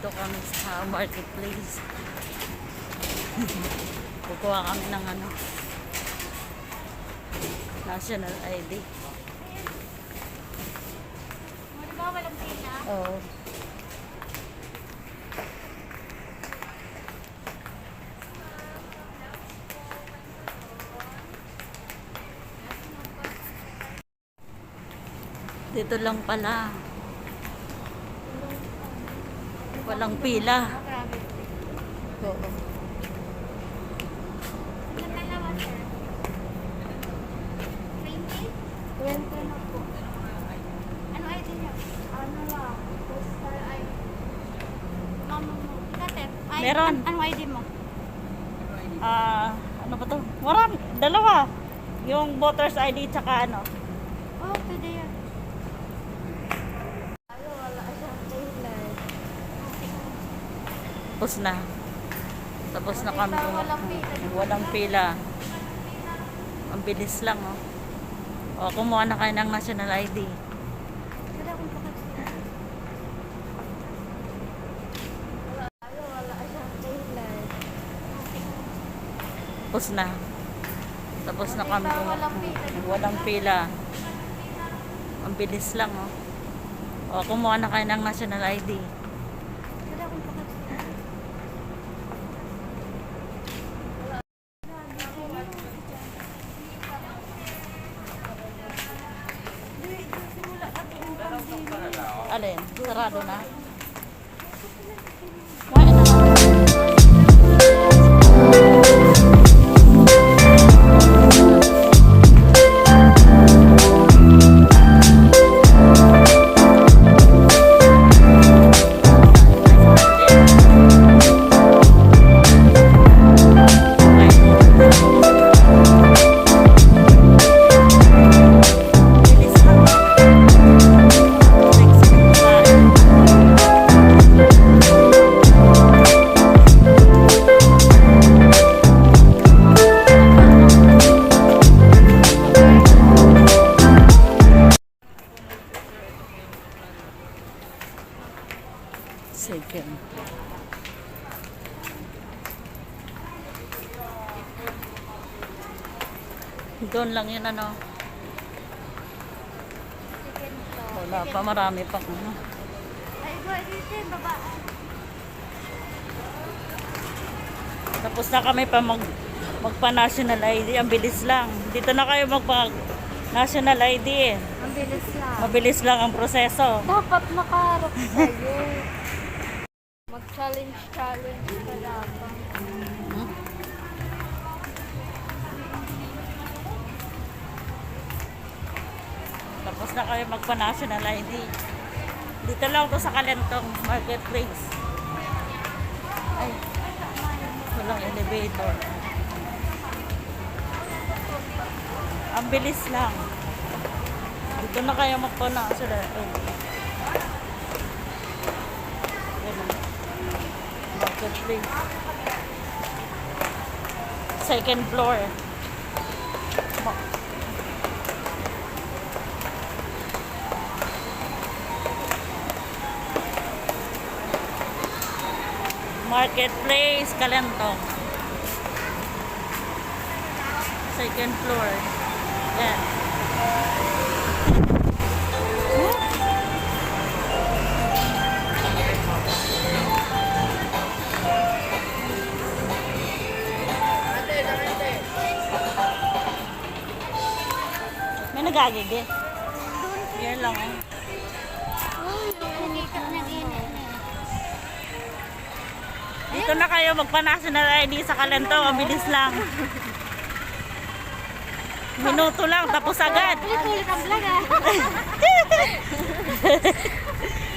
Dito kami sa marketplace. Kukuha kami ng ano, national ID. Di ba walang pila? Oo. Dito lang pala. Walang pila. Oh, grabe. Oo. Ilang dalawa, sir? 20? 20 na po. Ano ID niyo? Ano lang? Postal ID. Mama mo. Ikate. Ay, Meron. an- Anong ID mo? Ah, ano ba to? Marami. Dalawa. Yung voter's ID tsaka ano. Oh, pwede yan. Ano, wala siyang daylight. Tapos na. Tapos na kami. Walang pila. Ang bilis lang, oh. O, kumuha na kayo ng national ID. Tapos na. Tapos na kami. Walang pila. Walang pila. Ang bilis lang, oh. O, kumuha na kayo ng national ID. Alin? Sarado na? Doon lang yun ano. Wala pa marami pang ano. Ay, go, dito, babaan. Tapos na kami pa mag magpa-national ID. Ang bilis lang. Dito na kayo magpa national ID eh. Ang bilis lang. Mabilis lang ang proseso. Dapat makarap sa'yo. Mag-challenge, challenge ka dapat. Hmm? Na kayo magpa-national ID. Dito lang to sa Kalentong Marketplace. Ay, walang elevator. Ang bilis lang. Dito na kayo magpa-national ID. Marketplace. Second floor. Ma- Marketplace, Kalentong. Second floor. Yan. May nagagigi. Yan lang oh. Dito na kayo magpa-national ID sa Kalentong. Ang bilis lang. Minuto lang, tapos agad. Ulit-ulit ang vlog ah.